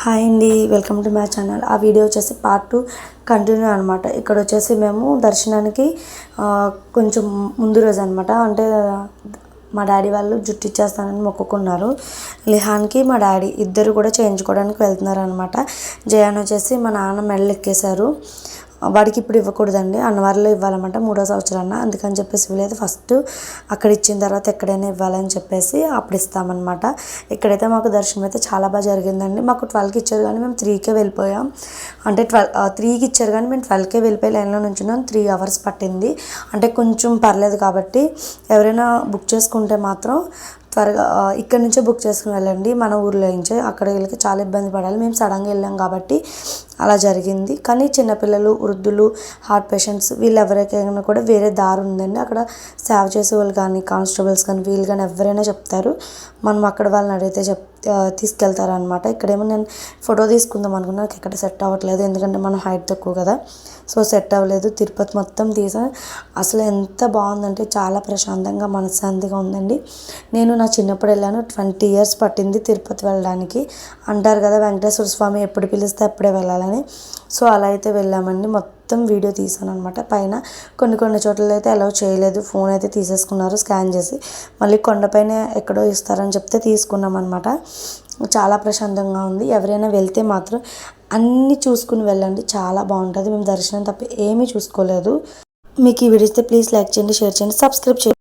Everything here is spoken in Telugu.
హాయ్ అండి వెల్కమ్ టు మై ఛానల్. ఆ వీడియో వచ్చేసి పార్ట్ టూ కంటిన్యూ అనమాట ఇక్కడ వచ్చేసి మేము దర్శనానికి కొంచెం ముందు రోజు అనమాట అంటే మా డాడీ వాళ్ళు జుట్టు ఇచ్చేస్తానని మొక్కుకున్నారు. లిహాన్కి మా డాడీ ఇద్దరు కూడా చేయించుకోవడానికి వెళ్తున్నారు అనమాట జయాన్ వచ్చేసి మా నాన్న మెడలు ఎక్కేశారు. వాడికి ఇప్పుడు ఇవ్వకూడదండి. అన్నవారిలో ఇవ్వాలన్నమాట మూడో సంవత్సరాన. అందుకని చెప్పేసి ఇవ్వలేదు ఫస్ట్ అక్కడ ఇచ్చిన తర్వాత ఎక్కడైనా ఇవ్వాలని చెప్పేసి అప్పుడు ఇస్తామన్నమాట. ఇక్కడైతే మాకు దర్శనం అయితే చాలా బాగా జరిగిందండి. మాకు ట్వెల్వ్కి ఇచ్చారు కానీ మేము త్రీకే వెళ్ళిపోయాం. అంటే ట్వెల్వ్ త్రీకి ఇచ్చారు కానీ మేము ట్వెల్వ్కే వెళ్ళిపోయి లైన్లో నుంచున్నాం. త్రీ అవర్స్ పట్టింది. అంటే కొంచెం పర్లేదు కాబట్టి ఎవరైనా బుక్ చేసుకుంటే మాత్రం త్వరగా ఇక్కడ నుంచే బుక్ చేసుకుని వెళ్ళండి. మన ఊర్లో నుంచే అక్కడ వీళ్ళకి చాలా ఇబ్బంది పడాలి. మేము సడన్గా వెళ్ళాం కాబట్టి అలా జరిగింది. కానీ చిన్నపిల్లలు వృద్ధులు హార్ట్ పేషెంట్స్ వీళ్ళు ఎవరికైనా కూడా వేరే దారి ఉందండి. అక్కడ సేవ చేసే వాళ్ళు కానీ కానిస్టేబుల్స్ కానీ వీళ్ళు కానీ ఎవరైనా చెప్తారు. మనం అక్కడ వాళ్ళని అడిగితే చెప్ తీసుకెళ్తారనమాట ఇక్కడేమో నేను ఫోటో తీసుకుందాం అనుకున్నా నాకు ఎక్కడ సెట్ అవ్వట్లేదు ఎందుకంటే మనం హైట్ తక్కువ కదా. సో సెట్ అవ్వలేదు. తిరుపతి మొత్తం తీసాను అసలు ఎంత బాగుందంటే చాలా ప్రశాంతంగా మనశ్శాంతిగా ఉందండి. నేను నా చిన్నప్పుడు వెళ్ళాను ట్వంటీ ఇయర్స్ పట్టింది తిరుపతి వెళ్ళడానికి. అంటారు కదా వెంకటేశ్వర స్వామి ఎప్పుడు పిలిస్తే అప్పుడే వెళ్ళాలని. సో అలా అయితే వెళ్ళామండి మొత్తం. మొత్తం వీడియో తీసాను అనమాట పైన కొన్ని కొన్ని చోట్ల అయితే అలౌ చేయలేదు. ఫోన్ అయితే తీసేసుకున్నారు స్కాన్ చేసి. మళ్ళీ కొండపైన ఎక్కడో ఇస్తారని చెప్తే తీసుకున్నాం అనమాట చాలా ప్రశాంతంగా ఉంది. ఎవరైనా వెళ్తే మాత్రం అన్నీ చూసుకుని వెళ్ళండి. చాలా బాగుంటుంది. మేము దర్శనం తప్ప ఏమీ చూసుకోలేదు. మీకు ఈ వీడియో ఇస్తే ప్లీజ్ లైక్ చేయండి షేర్ చేయండి సబ్స్క్రైబ్ చేయండి.